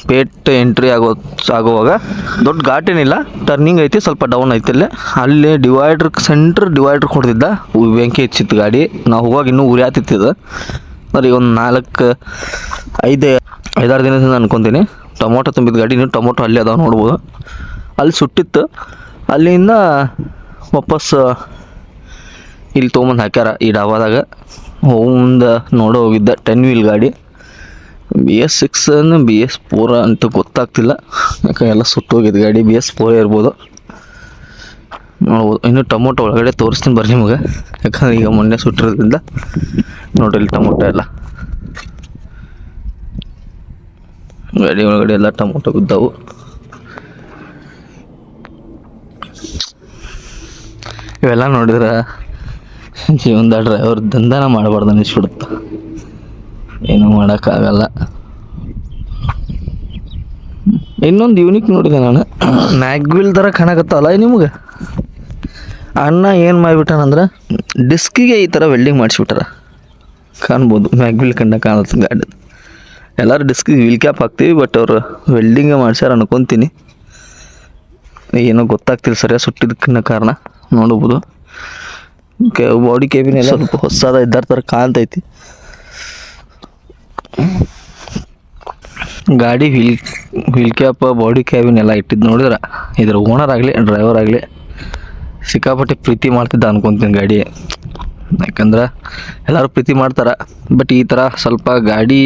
ಪೇಟ್ ಎಂಟ್ರಿ ಆಗೋ, ಆಗುವಾಗ. ದೊಡ್ಡ ಘಾಟೇನಿಲ್ಲ ಟರ್ನಿಂಗ್ ಐತಿ, ಸ್ವಲ್ಪ ಡೌನ್ ಐತಿ ಅಲ್ಲೇ. ಅಲ್ಲಿ ಡಿವೈಡ್ರ್ ಸೆಂಟ್ರ್ ಡಿವೈಡ್ರ್ ಕೊಡ್ತಿದ್ದ. ಬೆಂಕಿ ಹೆಚ್ಚಿತ್ತು ಗಾಡಿ. ನಾವು ಹೋಗುವಾಗ ಇನ್ನೂ ಉರಿ ಆತಿತ್ತಿದ ಈಗ ಒಂದು ನಾಲ್ಕು, ಐದು, ಐದಾರು ದಿನದಿಂದ ಅನ್ಕೊತೀನಿ. ಟೊಮೊಟೊ ತುಂಬಿದ ಗಾಡಿ ನೀವು ಟೊಮೊಟೊ ಅಲ್ಲಿ ಅದಾವೆ ನೋಡ್ಬೋದು. ಅಲ್ಲಿ ಸುಟ್ಟಿತ್ತು. ಅಲ್ಲಿಂದ ವಾಪಸ್ ಇಲ್ಲಿ ತೊಗೊಂಬಂದು ಹಾಕ್ಯಾರ ಈ ಡಾಬಾದಾಗ. ಮುಂದೆ ನೋಡೋ ಹೋಗಿದ್ದ ಟೆನ್ ವೀಲ್ ಗಾಡಿ B S six B S four ಅಂತ ಗೊತ್ತಾಗ್ತಿಲ್ಲ. ಯಾಕೆ ಎಲ್ಲ ಸುಟ್ಟೋಗಿದ್ದು ಗಾಡಿ ಬಿ ಎಸ್ ಫೋರ್ ಇರ್ಬೋದು. ನೋಡ್ಬೋದು. ಇನ್ನು ಟೊಮೊಟೊ ಒಳಗಡೆ ತೋರಿಸ್ತೀನಿ ಬರ್ರಿ ನಿಮಗೆ. ಯಾಕಂದ್ರೆ ಈಗ ಮೊನ್ನೆ ಸುಟ್ಟಿರೋದ್ರಿಂದ ನೋಡ್ರಿ ಇಲ್ಲಿ ಟೊಮೊಟೊ ಎಲ್ಲ. ಗಾಡಿ ಒಳಗಡೆ ಎಲ್ಲ ಟೊಮೊಟೊ ಬಿದ್ದವು ಇವೆಲ್ಲ ನೋಡಿದ್ರೆ ಜೀವನದ ಡ್ರೈವರ್ ದಂಧನ ಮಾಡಬಾರ್ದು ಅನಿಸ್ಬಿಡುತ್ತೆ. ಏನೂ ಮಾಡೋಕ್ಕಾಗಲ್ಲ. ಇನ್ನೊಂದು ಯೂನಿಕ್ ನೋಡಿದೆ ನಾನು. ಮ್ಯಾಗ್ವಿಲ್ ಥರ ಕಾಣಕತ್ತಲ್ಲ ನಿಮ್ಗೆ? ಅಣ್ಣ ಏನು ಮಾಡಿಬಿಟ್ಟಾನಂದ್ರೆ ಡಿಸ್ಕಿಗೆ ಈ ಥರ ವೆಲ್ಡಿಂಗ್ ಮಾಡಿಸ್ಬಿಟ್ಟಾರ. ಕಾಣ್ಬೋದು, ಮ್ಯಾಗ್ವಿಲ್ ಕಂಡ ಕಾಣತ್ತೆ ಗಾಡಿ ಎಲ್ಲರೂ ಡಿಸ್ಕಿಗೆ ವೀಲ್ ಕ್ಯಾಪ್ ಹಾಕ್ತೀವಿ ಬಟ್ ಅವರು ವೆಲ್ಡಿಂಗೇ ಮಾಡ್ಸ್ಯಾರ ಅನ್ಕೊತೀನಿ. ಏನೋ ಗೊತ್ತಾಗ್ತಿಲ್ಲ ಸರಿಯಾಗಿ ಸುಟ್ಟಿದ್ದಕ್ಕಿನ್ನ ಕಾರಣ. ನೋಡ್ಬೋದು ಬಾಡಿ ಕೇಬಿನ್ ಎಲ್ಲ ಸ್ವಲ್ಪ ಹೊಸದ ಇದ್ದಾರ ಥರ ಕಾಣ್ತೈತಿ. ಗಾಡಿ wheel wheel cap body cabin ಎಲ್ಲ ಇಟ್ಟಿದ್ದು ನೋಡಿದ್ರೆ? ಇದ್ರ ಓನರ್ ಆಗಲಿ ಡ್ರೈವರ್ ಆಗಲಿ ಸಿಕ್ಕಾಪಟ್ಟೆ ಪ್ರೀತಿ ಮಾಡ್ತಿದ್ದ ಅನ್ಕೊಂತೀನಿ ಗಾಡಿ. ಯಾಕಂದ್ರೆ ಎಲ್ಲರೂ ಪ್ರೀತಿ ಮಾಡ್ತಾರೆ. ಬಟ್ ಈ ಥರ ಸ್ವಲ್ಪ ಗಾಡಿ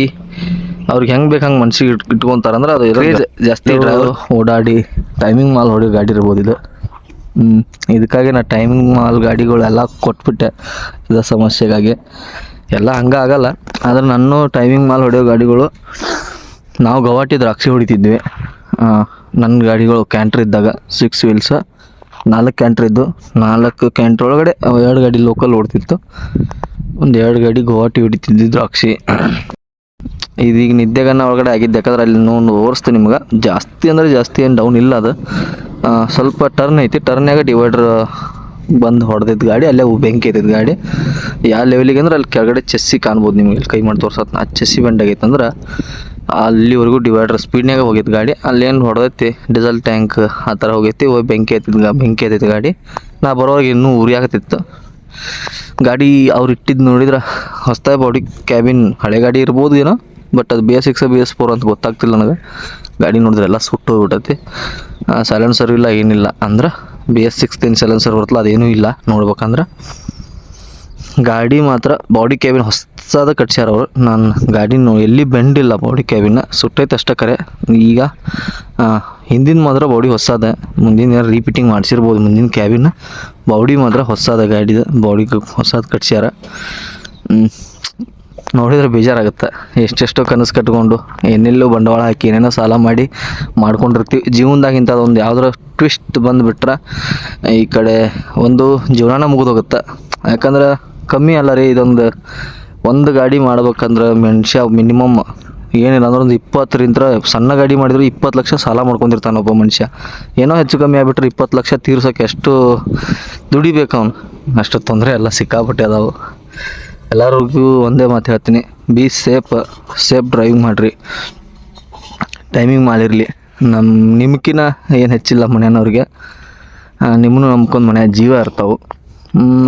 ಅವ್ರಿಗೆ ಹೆಂಗೆ ಬೇಕು ಹಂಗೆ ಮನ್ಸಿಗೆ ಇಟ್ ಇಟ್ಕೊತಾರೆ ಅಂದ್ರೆ ಅದು ಇರೋದು ಜಾಸ್ತಿ ಓಡಾಡಿ ಟೈಮಿಂಗ್ ಮಾಲ್ ಹೊಡೆಯೋ ಗಾಡಿ ಇರ್ಬೋದು ಇದು. ಹ್ಞೂ ಇದಕ್ಕಾಗಿ ನಾ ಟೈಮಿಂಗ್ ಮಾಲ್ ಗಾಡಿಗಳೆಲ್ಲ ಕೊಟ್ಬಿಟ್ಟೆ ಇದ ಸಮಸ್ಯೆಗಾಗಿ. ಎಲ್ಲ ಹಂಗೆ ಆಗಲ್ಲ ಆದ್ರೆ ನಾನು ಟೈಮಿಂಗ್ ಮಾಲ್ ಹೊಡೆಯೋ ಗಾಡಿಗಳು ನಾವು ಗವಾಟಿ ದ್ರಾಕ್ಷಿ ಹೊಡಿತಿದ್ವಿ. ನನ್ನ ಗಾಡಿಗಳು ಕ್ಯಾಂಟ್ರ್ ಇದ್ದಾಗ ಸಿಕ್ಸ್ ವೀಲ್ಸ್ ನಾಲ್ಕು ಕ್ಯಾಂಟ್ರ್ ಇದ್ದು ನಾಲ್ಕು ಕ್ಯಾಂಟ್ರ್ ಒಳಗಡೆ ಎರಡು ಗಾಡಿ ಲೋಕಲ್ ಓಡ್ತಿತ್ತು. ಒಂದು ಎರಡು ಗಾಡಿ ಗುವಾಹಟಿ ಹೊಡಿತಿದ್ವಿ ದ್ರಾಕ್ಷಿ ಇದೀಗ ನಿದ್ದೆಗನ್ನ ಒಳಗಡೆ ಆಗಿದ್ದು. ಯಾಕಂದ್ರೆ ಅಲ್ಲಿ ನೋವು ಓರಿಸ್ತು ನಿಮ್ಗೆ. ಜಾಸ್ತಿ ಅಂದರೆ ಜಾಸ್ತಿ ಏನು ಡೌನ್ ಇಲ್ಲ ಅದು. ಸ್ವಲ್ಪ ಟರ್ನ್ ಐತಿ. ಟರ್ನ್ಯಾಗ ಡಿವೈಡ್ರ್ ಬಂದು ಹೊಡೆದಿದ್ದು ಗಾಡಿ, ಅಲ್ಲೇ ಬೆಂಕಿ ಐತಿದ್ದು ಗಾಡಿ. ಯಾವ ಲೆವೆಲಿಗೆ ಅಂದ್ರೆ ಅಲ್ಲಿ ಕೆಳಗಡೆ ಚೆಸ್ಸಿ ಕಾಣ್ಬೋದು ನಿಮ್ಗೆ. ಕೈ ಮಾಡಿ ತೋರ್ಸತ್ನ. ಆ ಚೆಸ್ಸಿ ಬೆಂಡಾಗೈತೆ ಅಂದ್ರೆ ಅಲ್ಲಿವರೆಗೂ ಡಿವೈಡರ್ ಸ್ಪೀಡ್ನಾಗ ಹೋಗಿತ್ತು ಗಾಡಿ. ಅಲ್ಲೇನು ಹೊಡೆದೈತಿ? ಡೀಸೆಲ್ ಟ್ಯಾಂಕ್ ಆ ಥರ ಹೋಗೈತಿ. ಹೋಗಿ ಬೆಂಕಿ ಗಾ ಬೆಂಕಿ ಐತೈತಿ ಗಾಡಿ. ನಾ ಬರೋವಾಗ ಇನ್ನೂ ಉರಿ ಆಗತ್ತಿತ್ತು ಗಾಡಿ ಅವ್ರು ಇಟ್ಟಿದ್ದು ನೋಡಿದ್ರೆ ಹೊಸ್ತಾಗಿ ಬಾಡಿ ಕ್ಯಾಬಿನ್ ಹಳೆ ಗಾಡಿ ಇರ್ಬೋದು ಏನೋ ಬಟ್ ಅದು B S six B S four ಅಂತ ಗೊತ್ತಾಗ್ತಿಲ್ಲ ನನಗೆ. ಗಾಡಿ ನೋಡಿದ್ರೆ ಎಲ್ಲ ಸುಟ್ಟು ಹೋಗ್ಬಿಟ್ಟೈತಿ. ಸೈಲೆನ್ಸರ್ ಇಲ್ಲ, ಏನಿಲ್ಲ ಅಂದ್ರೆ ಬಿ ಎಸ್ ಸಿಕ್ಸ್ ಏನು ಸೈಲೆನ್ಸರ್ ಬರ್ತಲ್ಲ ಅದೇನೂ ಇಲ್ಲ ನೋಡ್ಬೇಕಂದ್ರೆ. ಗಾಡಿ ಮಾತ್ರ ಬಾಡಿ ಕ್ಯಾಬಿನ್ ಹೊಸದ ಕಟ್ಸ್ಯಾರ ಅವರು ನಾನು ಗಾಡಿ ನೋ ಎಲ್ಲಿ ಬೆಂಡಿಲ್ಲ ಬಾಡಿ ಕ್ಯಾಬಿನ ಸುಟ್ಟೈತೆ ಅಷ್ಟೇ ಕರೆ. ಈಗ ಹಿಂದಿನ ಮಾತ್ರ ಬಾಡಿ ಹೊಸದ ಮುಂದಿನ ಯಾರು ರೀಪಿಟಿಂಗ್ ಮಾಡಿಸಿರ್ಬೋದು ಮುಂದಿನ ಕ್ಯಾಬಿನ ಬಾಡಿ ಮಾತ್ರ ಹೊಸದ ಗಾಡಿದ. ಬಾಡಿ ಹೊಸದ ಕಟ್ಸ್ಯಾರ. ನೋಡಿದ್ರೆ ಬೇಜಾರಾಗುತ್ತೆ. ಎಷ್ಟೆಷ್ಟೋ ಕನಸು ಕಟ್ಕೊಂಡು, ಏನೆಲ್ಲೋ ಬಂಡವಾಳ ಹಾಕಿ, ಏನೇನೋ ಸಾಲ ಮಾಡಿ ಮಾಡ್ಕೊಂಡಿರ್ತೀವಿ. ಜೀವನದಾಗ ಇಂಥದ್ದೊಂದು ಯಾವ್ದಾರ ಟ್ವಿಸ್ಟ್ ಬಂದುಬಿಟ್ರೆ, ಈ ಕಡೆ ಒಂದು ಜೀವನನ ಮುಗಿದೋಗುತ್ತೆ ಯಾಕಂದ್ರೆ ಕಮ್ಮಿ ಅಲ್ಲ ರೀ, ಇದೊಂದು ಒಂದು ಗಾಡಿ ಮಾಡ್ಬೇಕಂದ್ರೆ ಮನುಷ್ಯ ಮಿನಿಮಮ್ ಏನಿಲ್ಲ ಅಂದ್ರೆ ಒಂದು ಇಪ್ಪತ್ತರಿಂದ ಸಣ್ಣ ಗಾಡಿ ಮಾಡಿದ್ರು ಇಪ್ಪತ್ತು ಲಕ್ಷ ಸಾಲ ಮಾಡ್ಕೊಂಡಿರ್ತಾನೆ ಒಬ್ಬ ಮನುಷ್ಯ. ಏನೋ ಹೆಚ್ಚು ಕಮ್ಮಿ ಆಗ್ಬಿಟ್ರೆ ಇಪ್ಪತ್ತು ಲಕ್ಷ ತೀರ್ಸೋಕೆ ಎಷ್ಟು ದುಡಿಬೇಕು ಅವನು. ಅಷ್ಟು ತೊಂದರೆ ಎಲ್ಲ ಸಿಕ್ಕಾಪಟ್ಟೆ ಅದಾವು. ಎಲ್ಲರಿಗೂ ಒಂದೇ ಮಾತು ಹೇಳ್ತೀನಿ ಬಿ ಸೇಫ್ ಸೇಫ್ ಡ್ರೈವಿಂಗ್ ಮಾಡಿರಿ. ಟೈಮಿಂಗ್ ಮಾಡಿರಲಿ. ನಮ್ಮ ನಿಮ್ಕಿನ ಏನು ಹೆಚ್ಚಿಲ್ಲ ಮನೆಯವ್ರಿಗೆ. ನಿಮ್ಮನ್ನು ನಂಬ್ಕೊಂಡು ಮನೆ ಜೀವ ಇರ್ತಾವೆ.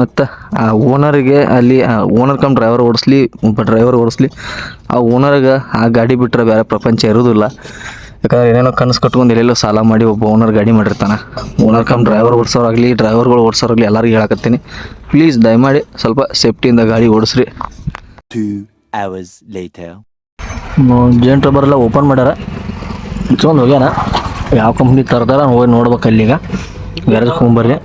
ಮತ್ತು ಆ ಓನರಿಗೆ ಅಲ್ಲಿ ಆ ಓನರ್ ಕಮ್ ಡ್ರೈವರ್ ಓಡಿಸ್ಲಿ ಒಬ್ಬ ಡ್ರೈವರ್ ಓಡಿಸ್ಲಿ ಆ ಓನರ್ಗೆ ಆ ಗಾಡಿ ಬಿಟ್ಟರೆ ಬೇರೆ ಪ್ರಪಂಚ ಇರೋದಿಲ್ಲ. ಯಾಕಂದ್ರೆ ಏನೇನೋ ಕನಸು ಕಟ್ಕೊಂಡು ಎಲ್ಲೆಲ್ಲೋ ಸಾಲ ಮಾಡಿ ಒಬ್ಬ ಓನರ್ ಗಾಡಿ ಮಾಡಿರ್ತಾನೆ. ಓನರ್ ಕಮ್ ಡ್ರೈವರ್ ಓಡಿಸೋರಾಗಲಿ ಡ್ರೈವರ್ಗಳು ಓಡಿಸೋರಾಗಲಿ ಎಲ್ಲರಿಗೂ ಹೇಳಕತ್ತೀನಿ. ಪ್ಲೀಸ್ ದಯಮಾಡಿ ಸ್ವಲ್ಪ ಸೇಫ್ಟಿಯಿಂದ ಗಾಡಿ ಓಡಿಸ್ರಿ. ಜೇನ್ ಟ್ರಬರ್ ಎಲ್ಲ ಓಪನ್ ಮಾಡ್ಯಾರ. ಇಟ್ಕೊಂಡು ಹೋಗ್ಯಾನ. ಯಾವ ಕಂಪ್ನಿ ತರ್ತಾರ ಹೋಗಿ ನೋಡ್ಬೇಕು ಅಲ್ಲಿಗ. ಗ್ಯಾರೇಜ್ ಹೋಗ್ಬರ್ರಿ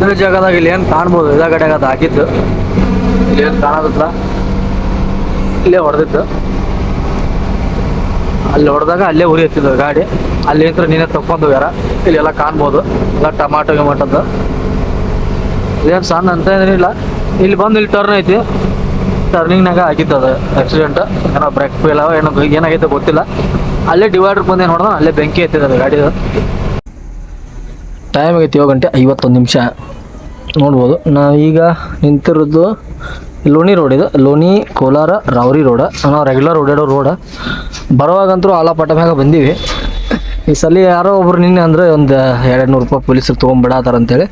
ಇದ್ರ ಜಾಗದಾಗ ಇಲ್ಲಿ ಏನು ಕಾಣ್ಬೋದು? ಇದ ಕಡೆಗೆ ಅದು ಹಾಕಿದ್ದು. ಇಲ್ಲಿ ಏನು ಕಾಣೋದಿಲ್ಲ ಇಲ್ಲೇ ಹೊಡೆದಿತ್ತು. ಅಲ್ಲಿ ಹೊಡೆದಾಗ ಅಲ್ಲೇ ಉರಿ ಗಾಡಿ. ಅಲ್ಲಿ ಅಂತ ನೀನೇ ತಕ್ಕೊಂಡು ಹೋಗ್ಯಾರ. ಇಲ್ಲೆಲ್ಲ ಕಾಣ್ಬೋದು. ಎಲ್ಲ ಟಮಾಟೊ ಗಿಮಾಟದ್ದು. ಇದೇನು ಸಣ್ಣ ಅಂತ ಏನಿಲ್ಲ. ಇಲ್ಲಿ. ಬಂದು ಇಲ್ಲಿ ಟರ್ನ್ ಐತಿ. ಟರ್ನಿಂಗ್ನಾಗ ಆಗಿತ್ತು ಅದು ಆಕ್ಸಿಡೆಂಟ್ ಏನೋ ಬ್ರೇಕ್ ಫೇಲ್ ಏನೋ ಏನಾಗೈತೆ ಗೊತ್ತಿಲ್ಲ. ಅಲ್ಲೇ ಡಿವೈಡರ್ ಬಂದು ಏನು ಹೊಡೆದ ಅಲ್ಲೇ ಬೆಂಕಿ ಎತ್ತಿದೆ ಅದು ಗಾಡಿದು. ಟೈಮ್ ಆಗೈತಿ ಏಳು ಗಂಟೆ ಐವತ್ತೊಂದು ನಿಮಿಷ. ನೋಡ್ಬೋದು. ಈಗ ನಿಂತಿರೋದು ಲೋಣಿ ರೋಡ್ ಇದು. ಲೋಣಿ, ಕೋಲಾರ, ರಾವರಿ ರೋಡ. ನಾವು ರೆಗ್ಯುಲರ್ ಓಡಾಡೋ ರೋಡ. ಬರುವಾಗಂತೂ ಆಲಾಪಟ ಮ್ಯಾಗ ಬಂದೀವಿ. ಈ ಸಲ ಯಾರೋ ಒಬ್ರು ನಿನ್ನೆ ಅಂದರೆ ಒಂದು ಎರಡು ನೂರು ರೂಪಾಯಿ ಪೊಲೀಸರು ತೊಗೊಂಬಿಡತ್ತಾರ ಅಂತೇಳಿ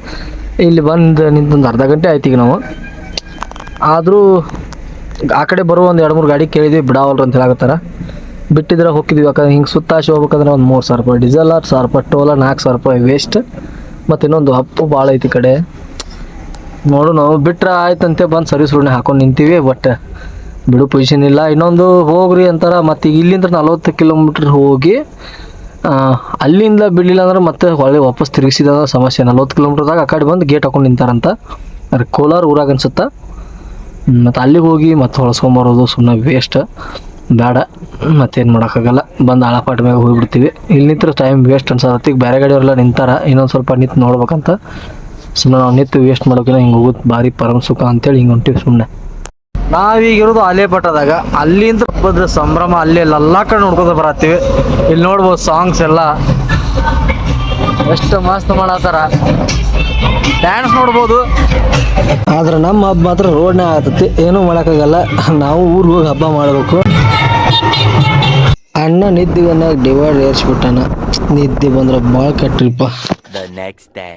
ಇಲ್ಲಿ ಬಂದು ನಿಂತೊಂದು ಅರ್ಧ ಗಂಟೆ ಆಯ್ತು ಈಗ ನಾವು. ಆದರೂ ಆ ಕಡೆ ಬರುವ ಒಂದು ಎರಡು ಮೂರು ಗಾಡಿ ಕೇಳಿದ್ವಿ, ಬಿಡಾವಲ್ರು ಅಂತ ಹೇಳಕತ್ತಾರ. ಬಿಟ್ಟಿದ್ರೆ ಹೋಗಿದ್ವಿ. ಯಾಕಂದ್ರೆ ಹಿಂಗೆ ಸುತ್ತಾಶಿ ಹೋಗ್ಬೇಕಂದ್ರೆ ಒಂದು ಮೂರು ಸಾವಿರ ರೂಪಾಯಿ, ಡೀಸೆಲ್ ಆರು ಸಾವಿರ ರೂಪಾಯಿ, ಟೋಲ ನಾಲ್ಕು ಸಾವಿರ ರೂಪಾಯಿ ವೇಸ್ಟ್. ಮತ್ತು ಇನ್ನೊಂದು ಹಪ್ಪು ಭಾಳ ಐತಿ ಕಡೆ. ನೋಡು ನಾವು ಬಿಟ್ರೆ ಆಯ್ತಂತೆ ಬಂದು ಸರ್ವಿಸ್ ರೋಡ್ನ ಹಾಕೊಂಡು ನಿಂತೀವಿ ಬಟ್ ಬಿಡು ಪೊಸಿಷನ್ ಇಲ್ಲ. ಇನ್ನೊಂದು ಹೋಗ್ರಿ ಅಂತಾರ, ಮತ್ತು ಈಗ ಇಲ್ಲಿಂದ ನಲ್ವತ್ತು ಕಿಲೋಮೀಟ್ರ್ ಹೋಗಿ ಅಲ್ಲಿಂದ ಬಿಡಲಿಲ್ಲ ಅಂದ್ರೆ ಮತ್ತೆ ಹೊಳ್ಳಿ ವಾಪಸ್ ತಿರುಗಿಸಿದ ಸಮಸ್ಯೆ. ನಲ್ವತ್ತು ಕಿಲೋಮೀಟ್ರ್ದಾಗ ಆ ಕಡೆ ಬಂದು ಗೇಟ್ ಹಾಕೊಂಡು ನಿಂತಾರಂತ. ಕೋಲಾರ ಊರಾಗ ಅನ್ಸುತ್ತೆ? ಮತ್ತು ಅಲ್ಲಿಗೆ ಹೋಗಿ ಮತ್ತೆ ಹೊಳಸ್ಕೊಂಬರೋದು ಸುಮ್ಮನೆ ವೇಸ್ಟ್ ಬೇಡ ಮತ್ತೇನು ಮಾಡೋಕ್ಕಾಗಲ್ಲ. ಬಂದು ಆಳಪಾಟ ಮ್ಯಾಗ ಹೋಗಿಬಿಡ್ತೀವಿ. ಇಲ್ಲಿ ನಿಂತ್ರ ಟೈಮ್ ವೇಸ್ಟ್ ಅನ್ಸೋದತ್ತಿಗೆ ಬೇರೆ ಗಾಡಿಯವರೆಲ್ಲ ನಿಂತಾರ ಇನ್ನೊಂದು ಸ್ವಲ್ಪ ನಿಂತು ನೋಡ್ಬೇಕಂತ. ಸುಮ್ಮನೆ ನಾವು ನಿಂತು ವೇಸ್ಟ್ ಮಾಡೋಕಿನ ಹಿಂಗೆ ಹೋಗೋದು ಭಾರಿ ಪರಮ ಸುಖ ಅಂತೇಳಿ ಹಿಂಗೆ ಹೊಂಟಿವಿ ಸುಮ್ಮನೆ ನಾವೀಗಿರೋದು ಆಲೇಪಟ್ಟದಾಗ. ಅಲ್ಲಿಂದ ಹಬ್ಬದ ಸಂಭ್ರಮ ಅಲ್ಲಿ ಎಲ್ಲ ಕಡೆ ನೋಡ್ಕೊತ ಬರತ್ತೀವಿ. ಇಲ್ಲಿ ನೋಡ್ಬೋದು ಸಾಂಗ್ಸ್ ಎಲ್ಲ. ಎಷ್ಟು ಮಸ್ತ್ ಮಾಡತ್ತಾರ. ಡ್ಯಾನ್ಸ್ ನೋಡ್ಬೋದು. ಆದ್ರೆ ನಮ್ಮ ಹಬ್ಬ ಮಾತ್ರ ರೋಡ್ನೇ ಆಗತ್ತೆ. ಏನೂ ಮಾಡೋಕ್ಕಾಗಲ್ಲ. ನಾವು ಊರಿಗೆ ಹೋಗಿ ಹಬ್ಬ ಮಾಡಬೇಕು. ಅಣ್ಣ ನಿದ್ದಿಗನ್ನಾಗ ಡಿವೈಡ್ ಏರ್ಸ್ಬಿಟ್ಟಾನ. ನಿದ್ದೆ ಬಂದ್ರೆ ಭಾಳ ಕೆಟ್ರಿಪ್ಪ. The next day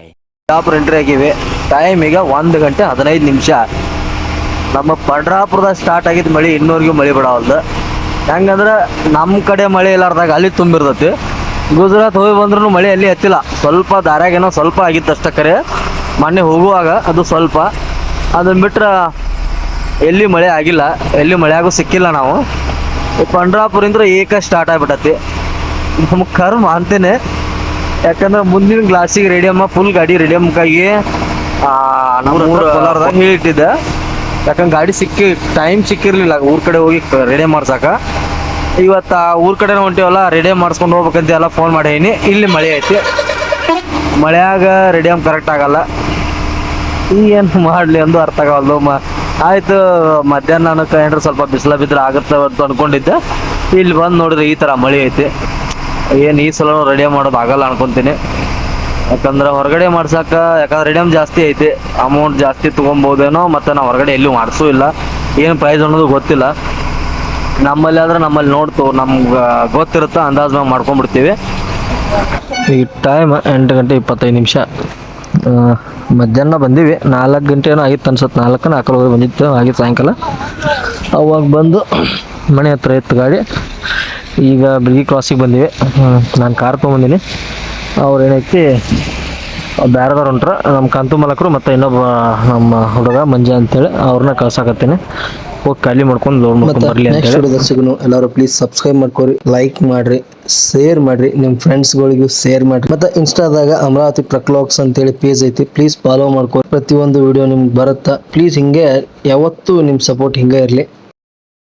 Pandharpur entry ಆಗಿವೆ. ಟೈಮ್ ಈಗ ಒಂದು ಗಂಟೆ ಹದಿನೈದು ನಿಮಿಷ. ನಮ್ಮ ಪಂಡ್ರಾಪುರದಾಗ ಸ್ಟಾರ್ಟ್ ಆಗಿದ್ದು ಮಳೆ ಇನ್ನೂರಿಗೂ ಮಳೆ ಬಿಡವಲ್ದು ಹೆಂಗಂದ್ರೆ ನಮ್ಮ ಕಡೆ ಮಳೆ ಇಲ್ಲಾರ್ದಾಗ ಅಲ್ಲಿ ತುಂಬಿರ್ತೈತಿ. ಗುಜರಾತ್ ಹೋಗಿ ಬಂದ್ರೂ ಮಳೆ ಅಲ್ಲಿ ಹತ್ತಿಲ್ಲ ಸ್ವಲ್ಪ ದಾರ್ಯಾಗೇನೋ ಸ್ವಲ್ಪ ಆಗಿತ್ತು ಅಷ್ಟೇ ಕರೆ. ಮೊನ್ನೆ ಹೋಗುವಾಗ ಅದು ಸ್ವಲ್ಪ. ಅದನ್ನ ಬಿಟ್ರೆ ಎಲ್ಲಿ ಮಳೆ ಆಗಿಲ್ಲ. ಎಲ್ಲಿ ಮಳೆಯಾಗೂ ಆಗೋ ಸಿಕ್ಕಿಲ್ಲ ನಾವು. ಪಂಡ್ರಾಪುರಿಂದ ಏಕ ಸ್ಟಾರ್ಟ್ ಆಗ್ಬಿಟ್ಟತಿ ನಮ್ಮ ಕರ್ಮ ಅಂತೇನೆ. ಯಾಕಂದ್ರೆ ಮುಂದಿನ ಗ್ಲಾಸಿಗೆ ರೇಡಿಯಮ್ಮ ಫುಲ್ ಗಾಡಿ ರೇಡಿಯಮ್ಕಾಗಿ ನಮ್ಮ ಕೋಲಾರದಾಗ ಹೇಳಿಟ್ಟಿದ್ದೆ. ಯಾಕಂದ್ರೆ ಗಾಡಿ ಸಿಕ್ಕಿ ಟೈಮ್ ಸಿಕ್ಕಿರ್ಲಿಲ್ಲ. ಊರ್ ಕಡೆ ಹೋಗಿ ರೆಡಿ ಮಾಡ್ಸಾಕ. ಇವತ್ತು ಆ ಊರ್ ಕಡೆ ಹೊಂಟಿವಲ್ಲ ರೆಡಿ ಮಾಡಿಸ್ಕೊಂಡು ಹೋಗ್ಬೇಕಂತ ಎಲ್ಲ ಫೋನ್ ಮಾಡೀನಿ. ಇಲ್ಲಿ ಮಳೆ ಐತಿ. ಮಳೆಯಾಗ ರೇಡಿಯಮ್ ಕರೆಕ್ಟ್ ಆಗಲ್ಲ. ಏನು ಮಾಡಲಿ ಅಂದು ಅರ್ಥ ಆಗವಲ್ದು. ಮ ಆಯ್ತು, ಮಧ್ಯಾಹ್ನ ಏನಾರ ಸ್ವಲ್ಪ ಬಿಸಿಲ ಬಿದ್ರೆ ಆಗುತ್ತೆ ಅಂತ ಅನ್ಕೊಂಡಿದ್ದೆ. ಇಲ್ಲಿ ಬಂದು ನೋಡಿದ್ರೆ ಈ ಥರ ಮಳೆ ಐತಿ. ಏನು ಈ ಸಲ ರೆಡಿ ಮಾಡೋದು ಆಗಲ್ಲ ಅನ್ಕೊಂತೀನಿ. ಯಾಕಂದ್ರೆ ಹೊರಗಡೆ ಮಾಡ್ಸಕ್ಕ ಯಾಕಂದ್ರೆ ರೆಡಿಯಮ್ ಜಾಸ್ತಿ ಐತಿ. ಅಮೌಂಟ್ ಜಾಸ್ತಿ ತೊಗೊಬೋದೇನೋ, ಮತ್ತು ನಾವು ಹೊರಗಡೆ ಎಲ್ಲೂ ಮಾಡಿಸೂ ಇಲ್ಲ. ಏನು ಪ್ರೈಸ್ ಅನ್ನೋದು ಗೊತ್ತಿಲ್ಲ. ನಮ್ಮಲ್ಲಿ ಆದ್ರೆ ನಮ್ಮಲ್ಲಿ ನೋಡ್ತು, ನಮ್ಗೆ ಗೊತ್ತಿರುತ್ತೆ, ಅಂದಾಜು ಮಾಡ್ಕೊಂಡ್ಬಿಡ್ತೀವಿ. ಈ ಟೈಮ್ ಎಂಟು ಗಂಟೆ ಇಪ್ಪತ್ತೈದು ನಿಮಿಷ. ಮಧ್ಯಾಹ್ನ ಬಂದೀವಿ. ನಾಲ್ಕು ಗಂಟೆ ಏನೋ ಆಗಿತ್ತು ಅನ್ಸುತ್ತೆ. ನಾಲ್ಕು ಹೋಗಿ ಬಂದಿತ್ತು. ಆಗಿತ್ತು ಸಾಯಂಕಾಲ. ಅವಾಗ ಬಂದು ಮನೆ ಹತ್ರ ಇತ್ತು ಗಾಡಿ. ಈಗ ಬಿಗಿ ಕ್ರಾಸಿಗೆ ಬಂದೀವಿ. ನಾನು ಕಾರ್ ತೊಗೊಂಬಂದಿನಿ. ಅವ್ರು ಏನೈತಿ ಬೇರೆದವ್ರು ಹೊಂಟ್ರ ನಮ್ಮ ಕಂತು ಮಲಕರು ಮತ್ತು ಇನ್ನೊಬ್ಬ ನಮ್ಮ ಹುಡುಗ ಮಂಜ ಅಂತೇಳಿ ಅವ್ರನ್ನ ಕಳ್ಸಾಕತ್ತೀನಿ. ಹೋಗಿ ಖಾಲಿ ಮಾಡ್ಕೊಂಡು ಲೋಡ್ ಮಾಡ್ಕೊಂಡು ಬರಲಿ ಅಂತೇಳಿ. ದರ್ಶಕನು ಎಲ್ಲರೂ ಪ್ಲೀಸ್ ಸಬ್ಸ್ಕ್ರೈಬ್ ಮಾಡ್ಕೊರಿ ಲೈಕ್ ಮಾಡ್ರಿ ಶೇರ್ ಮಾಡ್ರಿ ನಿಮ್ಮ ಫ್ರೆಂಡ್ಸ್ಗಳಿಗೂ ಶೇರ್ ಮಾಡ್ರಿ. ಮತ್ತೆ ಇನ್ಸ್ಟಾದಾಗ ಅಮರಾವತಿ ಪ್ರಕ್ಲಾಕ್ಸ್ ಅಂತ ಹೇಳಿ ಪೇಜ್ ಐತಿ ಪ್ಲೀಸ್ ಫಾಲೋ ಮಾಡ್ಕೊರಿ. ಪ್ರತಿಯೊಂದು ವಿಡಿಯೋ ನಿಮ್ಗೆ ಬರುತ್ತಾ? ಪ್ಲೀಸ್ ಹಿಂಗೆ ಯಾವತ್ತೂ ನಿಮ್ಮ ಸಪೋರ್ಟ್ ಹಿಂಗೆ ಇರಲಿ.